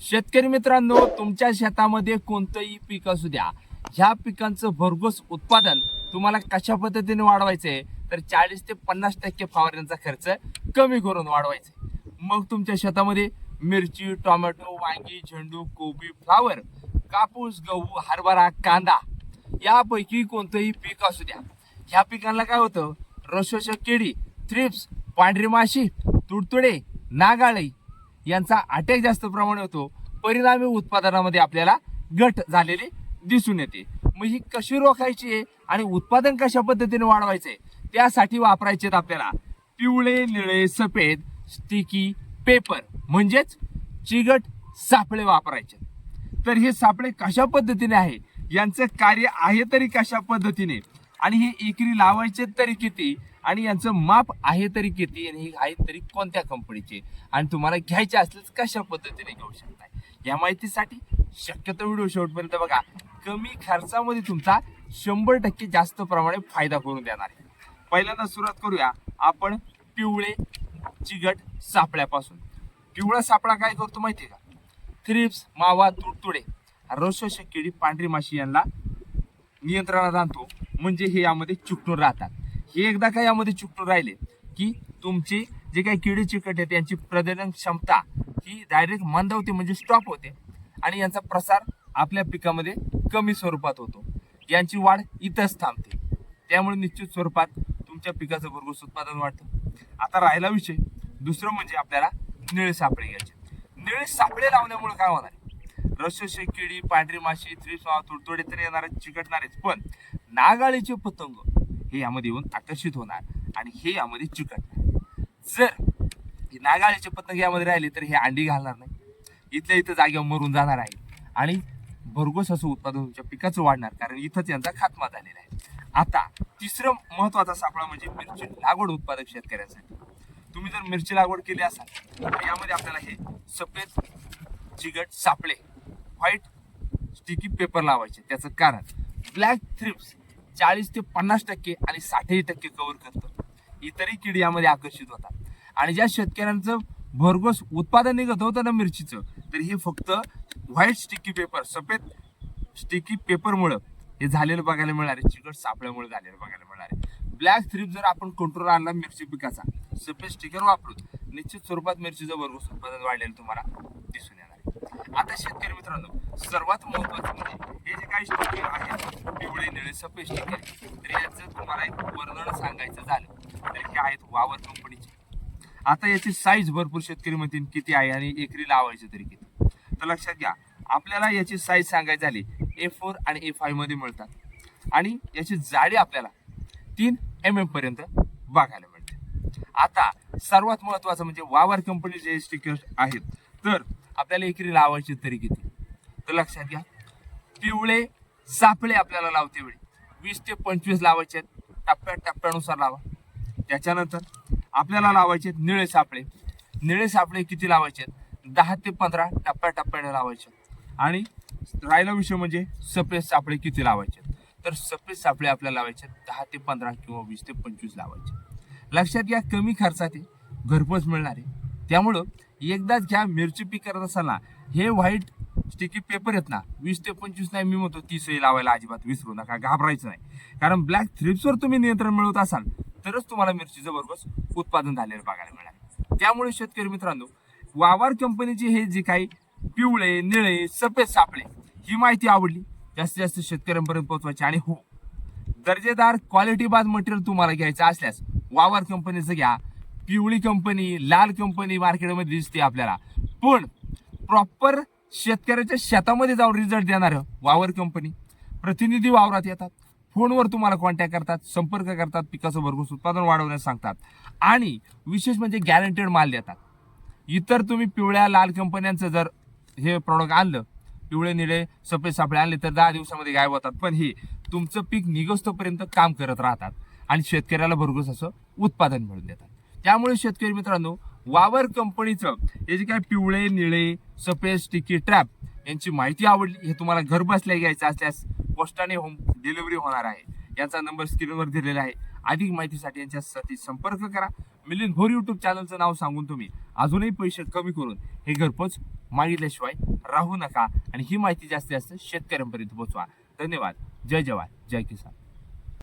शेतकरी मित्रांनो तुमच्या शेतामध्ये कोणतंही पीक असू द्या ह्या पिकांचं भरघोस उत्पादन तुम्हाला कशा पद्धतीने वाढवायचंय तर चाळीस ते पन्नास टक्के फवारण्याचा खर्च कमी करून वाढवायचा मग तुमच्या शेतामध्ये मिरची टोमॅटो वांगी झेंडू कोबी फ्लावर कापूस गहू हरभरा कांदा यापैकी कोणतंही पीक असू द्या. ह्या पिकांना काय होतं? रसोशक किडी थ्रिप्स पांढरी माशी तुडतुडे नागाळी यांचा अटॅक जास्त प्रमाणात होतो. परिणामी उत्पादनामध्ये आपल्याला घट झालेली दिसून येते. मग ही कशी रोखायची आहे आणि उत्पादन कशा पद्धतीने वाढवायचे त्यासाठी वापरायचे आहेत आपल्याला पिवळे निळे सफेद स्टिकी पेपर म्हणजेच चिगट सापळे वापरायचे. तर हे सापळे कशा पद्धतीने आहे? यांचं कार्य आहे तरी कशा पद्धतीने? आणि हे एकरी लावायचे तरी किती? आणि यांचं माप आहे तरी किती आणि हे आहे तरी कोणत्या कंपनीचे आणि तुम्हाला घ्यायचे असल्यास कशा पद्धतीने घेऊ शकताय? या माहितीसाठी शक्यतो व्हिडिओ शेवटपर्यंत बघा. कमी खर्चामध्ये तुमचा शंभर टक्के जास्त प्रमाणे फायदा करून देणार आहे. पहिल्यांदा सुरुवात करूया आपण पिवळे चिगट सापळ्यापासून. पिवळा सापळा काय करतो माहितीये का? थ्रिप्स मावा तुडतुडे. रसोशक किडी पांढरी माशी यांना नियंत्रणात आणतो. म्हणजे हे यामध्ये चिकटून राहतात. एकदा का यामध्ये चिकटून राहिले की तुमची जे काही किडे चिकट आहे त्यांची प्रजनन क्षमता ही डायरेक्ट मंदावते म्हणजे स्टॉप होते. आणि यांचा प्रसार आपल्या पिकामध्ये कमी स्वरूपात होतो. यांची वाढ इथंच थांबते. त्यामुळे निश्चित स्वरूपात तुमच्या पिकाचं भरघोस उत्पादन वाढतं. आता राहिला विषय. दुसरं म्हणजे आपल्याला निळे सापळे घ्यायचे. निळे सापळे लावण्यामुळे काय होणार? आहे? रसशे किडी पांढरी माशी त्रिसवा तुडतुडे तर येणारे आहेत, पण नागाळीचे पतंग हे यामध्ये येऊन आकर्षित होणार आणि हे यामध्ये चिकटणार. जर हे नागाळीचे पतंग यामध्ये राहिले तर हे अंडी घालणार नाही. इथल्या इथं जागेवर मरून जाणार आहे. आणि भरघोस असं उत्पादन तुमच्या पिकाचं वाढणार कारण इथंच यांचा खात्मा झालेला आहे. आता तिसरं महत्त्वाचा सापळा म्हणजे मिरची लागवड उत्पादक शेतकऱ्यांसाठी. तुम्ही जर मिरची लागवड केली असाल तर यामध्ये आपल्याला हे सफेद चिगट सापळे व्हाईट स्टिकी पेपर लावायचे. त्याचं कारण ब्लॅक थ्रिप्स चाळीस ते पन्नास टक्के आणि साठही टक्के कव्हर करतं. इतरही किड यामध्ये आकर्षित होतात. आणि ज्या शेतकऱ्यांचं भरघोस उत्पादन निघत होतं ना मिरचीचं तर हे फक्त व्हाईट स्टिकी पेपर सफेद स्टिकी पेपरमुळं हे झालेलं बघायला मिळणार आहे. चिकट सापळ्यामुळे झालेलं बघायला मिळणार आहे. ब्लॅक थ्रीप जर आपण कंट्रोल आणला मिरची पिकाचा सफेद स्टिकर वापरून निश्चित स्वरूपात मिरचीचं भरघोस उत्पादन वाढलेलं तुम्हाला दिसून येणार आता शेतकरी मित्रांनो सर्वात महत्वाचं म्हणजे हे जे काही स्टिकर आहेत पिवळे निळे सफेद स्टिकर तर याचं तुम्हाला एक वर्णन सांगायचं झालं तर हे आहेत वावर कंपनीचे. आता याची साईज भरपूर शेतकरी म्हणतील किती आहे आणि एकरी लावायचे तरी किती. तर लक्षात घ्या आपल्याला याची साईज सांगायची झाली ए फोर आणि ए फायमध्ये मिळतात. आणि याची जाडी आपल्याला तीन एम एम पर्यंत बघायला मिळते. आता सर्वात महत्वाचं म्हणजे वावर कंपनीचे स्टिकर्स आहेत. तर आपल्याला एकरी लावायचे तरी किती? तर लक्षात घ्या. पिवळे सापळे आपल्याला लावते वेळी. वीस ते पंचवीस लावायचे आहेत. टप्प्या टप्प्यानुसार लावा. त्याच्यानंतर आपल्याला लावायचे आहेत निळे सापळे. निळे सापळे किती लावायचे आहेत? दहा ते पंधरा टप्प्या टप्प्याने लावायचे आणि राहिला विषय म्हणजे सफेद सापळे किती लावायचे तर सफेद सापळे आपल्याला लावायचे आहेत दहा ते पंधरा किंवा वीस ते पंचवीस लावायचे लक्षात घ्या कमी खर्चात घरपोच मिळणारे त्यामुळं एकदाच घ्या मिरची पीक करत असताना. हे व्हाईट स्टिकी पेपर आहेत ना वीस ते पंचवीस नाही मी म्हणतो तीसही लावायला अजिबात विसरू नका घाबरायचं नाही. कारण ब्लॅक थ्रिप्सवर तुम्ही नियंत्रण मिळवत असाल तरच तुम्हाला मिरचीचं जबरदस्त उत्पादन झालेलं बघायला मिळालं त्यामुळे शेतकरी मित्रांनो वावर कंपनीचे हे जे काही पिवळे निळे सफेद सापळे ही माहिती आवडली जास्तीत जास्त शेतकऱ्यांपर्यंत पोहोचवायची आणि हो दर्जेदार क्वालिटी बाद मटेरियल तुम्हाला घ्यायचं असल्यास वावर कंपनीचं घ्या पिवळी कंपनी लाल कंपनी मार्केटमध्ये दिसते आपल्याला. पण प्रॉपर शेतकऱ्याच्या शेतामध्ये जाऊन रिझल्ट देणार वावर कंपनी प्रतिनिधी वावरात येतात. फोनवर तुम्हाला कॉन्टॅक्ट करतात संपर्क करतात पिकाचं भरघोस उत्पादन वाढवण्यास सांगतात. आणि विशेष म्हणजे गॅरंटेड माल देतात. इतर तुम्ही पिवळ्या लाल कंपन्यांचं जर हे प्रॉडक्ट आणलं पिवळे निळे सफेद सापळे आणले तर दहा दिवसामध्ये गायब होतात. पण हे तुमचं पीक निघस्तोपर्यंत काम करत राहतात. आणि शेतकऱ्याला भरघोस असं उत्पादन मिळून देतात. त्यामुळे शेतकरी मित्रांनो वावर कंपनीचं हे जे काय पिवळे निळे सफेद स्टिकी ट्रॅप यांची माहिती आवडली हे तुम्हाला घर बसल्या घ्यायचं असल्यास पोस्टाने होम डिलिव्हरी होणार आहे. यांचा नंबर स्क्रीनवर दिलेला आहे. अधिक माहितीसाठी यांच्यासाठी संपर्क करा. मिलिंद भोर युट्यूब चॅनलचं नाव सांगून तुम्ही अजूनही पैसे कमी करून हे घरपोच मागितल्याशिवाय राहू नका. आणि ही माहिती जास्तीत जास्त शेतकऱ्यांपर्यंत पोहोचवा धन्यवाद. जय जवान. जय किसान.